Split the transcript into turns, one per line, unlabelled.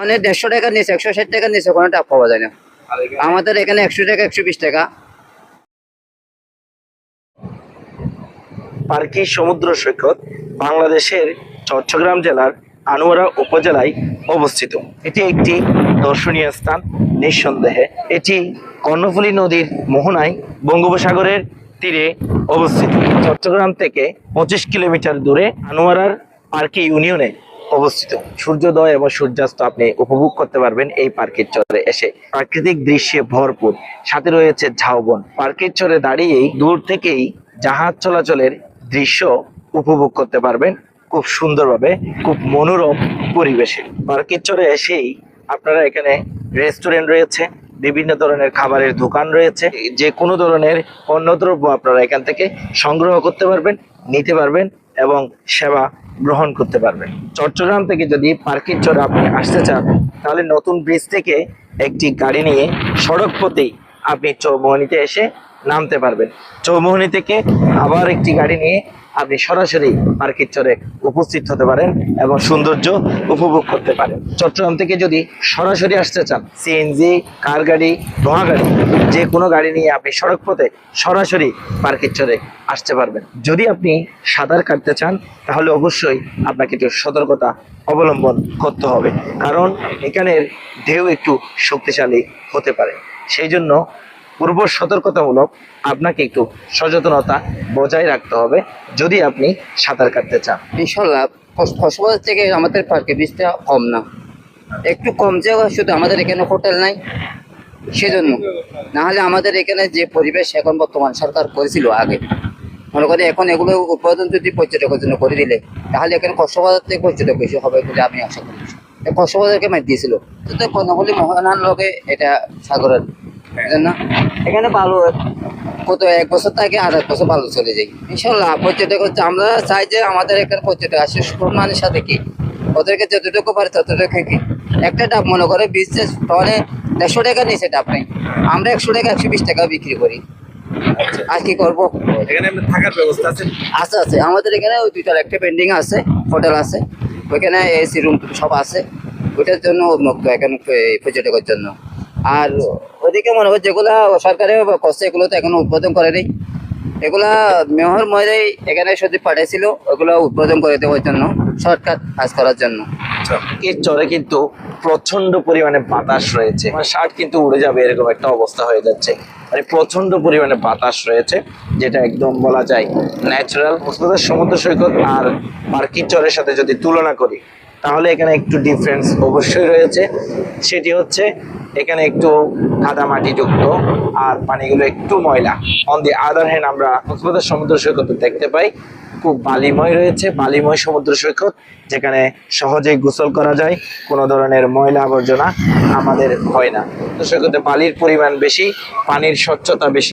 মানে দেড়শো টাকা নিচে একশো ষাট টাকা নিচে কোনো টাকা পাওয়া যায় না। আমাদের এখানে একশো টাকা, একশো বিশ টাকা।
পার্কি সমুদ্র সৈকত বাংলাদেশের চট্টগ্রাম জেলার আনোয়ারা উপজেলায় অবস্থিত। এটি একটি দর্শনীয় স্থান, নিঃসন্দেহে। এটি কর্ণফুলী নদীর মোহনায় বঙ্গোপসাগরের তীরে অবস্থিত। চট্টগ্রাম থেকে পঁচিশ কিলোমিটার দূরে আনোয়ারার পার্কি ইউনিয়নে অবস্থিত। সূর্যোদয় এবং সূর্যাস্ত আপনি উপভোগ করতে পারবেন এই পার্কের চরে এসে। প্রাকৃতিক দৃশ্যে ভরপুর। সাথে রয়েছে ঝাউবন। পার্কের চরে দাঁড়িয়েই দূর থেকেই জাহাজ চলাচলের দৃশ্য উপভোগ করতে পারবেন খুব সুন্দরভাবে, খুব মনোরম পরিবেশে। পার্কের চরে এসেই আপনারা এখানে রেস্টুরেন্ট রয়েছে, বিভিন্ন ধরনের খাবারের দোকান রয়েছে, যে কোনো ধরনের পণ্যদ্রব্য আপনারা এখান থেকে সংগ্রহ করতে পারবেন, নিতে পারবেন এবং সেবা গ্রহণ করতে পারবেন। চট্টগ্রাম থেকে যদি পার্কের চরে আপনি আসতে চান, তাহলে নতুন ব্রিজ থেকে একটি গাড়ি নিয়ে সড়ক পথেই আপনি চৌমোহনীতে এসে নামতে পারবেন। চৌমোহনী থেকে আবার একটি গাড়ি নিয়ে আপনি সরাসরি পার্কের চরে উপস্থিত হতে পারেন এবং সৌন্দর্য উপভোগ করতে পারেন। চট্টগ্রাম থেকে যদি সরাসরি আসতে চান সিএনজি কার গাড়ি নোয়া গাড়ি যে কোনো গাড়ি নিয়ে আপনি সড়ক পথে সরাসরি পার্কের চরে আসতে পারবেন। যদি আপনি সাঁতার কাটতে চান, তাহলে অবশ্যই আপনাকে একটু সতর্কতা অবলম্বন করতে হবে, কারণ এখানের ঢেউ একটু শক্তিশালী হতে পারে। সেই জন্য পূর্ব সতর্কতামূলক আপনাকে একটু সচেতনতা বজায় রাখতে হবে যদি আপনি সাঁতার কাটতে চান।
ইনশাল্লাহ কক্সবাজার থেকে আমাদের পার্কে বীজটা কম না। একটু কম যে শুধু আমাদের এখানে হোটেল নাই। সেজন্য। নাহলে আমাদের এখানে যে পরিবেশ এখন বর্তমান সরকার করেছিল আগে, মনে করি এখন এগুলো উৎপাদন যদি পর্যটকের জন্য করে দিলে, তাহলে এখানে কক্সবাজার থেকে পর্যটক বেশি হবে বলে আমি আশা করি। কক্সবাজারকে মার দিয়েছিল। তো কর্ণফুলি মোহনার লোকে এটা সাগরের বুঝলেন না এখানে ভালো কত এক বছর থাকে আর এক বছর ভালো চলে যাই ইনশাল্লাহ পর্যটক হচ্ছে আমরা চাই যে আমাদের এখানে পর্যটক আসে। সম্মানের সাথে কি? ওদেরকে যতটুকু পারে ততটুকু কি? একটা ডাব মনে করে বিজনেস টনে দেড়শো টাকা নিচে ডাব নেই। আমরা একশো টাকা একশো বিশ টাকা বিক্রি করি। আর কি করব?
এখানে থাকার ব্যবস্থা আছে?
আছে আছে। আমাদের এখানে ওই দুইটার একটা পেন্ডিং আছে হোটেল আছে। ওইখানে এসি রুম সব আছে। ওইটার জন্য উন্মুক্ত এখানে পর্যটকের জন্য। আর ওদিকে মনে হয় যেগুলা সরকারের কষ্ট এগুলো তো এখনও উদ্বোধন করেনি এগুলা মেহর মহিলাই এখানে শুধু পাঠিয়েছিল ওগুলো উদ্বোধন করে দেওয়ার জন্য শর্টকাট কাজ করার জন্য।
এর চরে কিন্তু প্রচণ্ড পরিমাণে বাতাস রয়েছে। মানে শার্ট কিন্তু উড়ে যাবে, এরকম একটা অবস্থা হয়ে যাচ্ছে। মানে প্রচণ্ড পরিমাণে বাতাস রয়েছে, যেটা একদম বলা যায় ন্যাচারাল সমুদ্র সৈকত আর পার্কিং চরের সাথে যদি তুলনা করি তাহলে এখানে একটু ডিফারেন্স অবশ্যই রয়েছে। সেটি হচ্ছে, এখানে একটু কাদামাটি যুক্ত আর পানিগুলো একটু ময়লা। অন দি আদার হ্যান্ড আমরা কক্সবাজার সমুদ্র সৈকতে দেখতে পাই, খুব বালিময় রয়েছে, বালিময় সমুদ্র সৈকত, যেখানে সহজেই গোসল করা যায়, কোনো ধরনের ময়লা আবর্জনা আমাদের হয় না। সমুদ্র সৈকতে বালির পরিমাণ বেশি, পানির স্বচ্ছতা বেশি।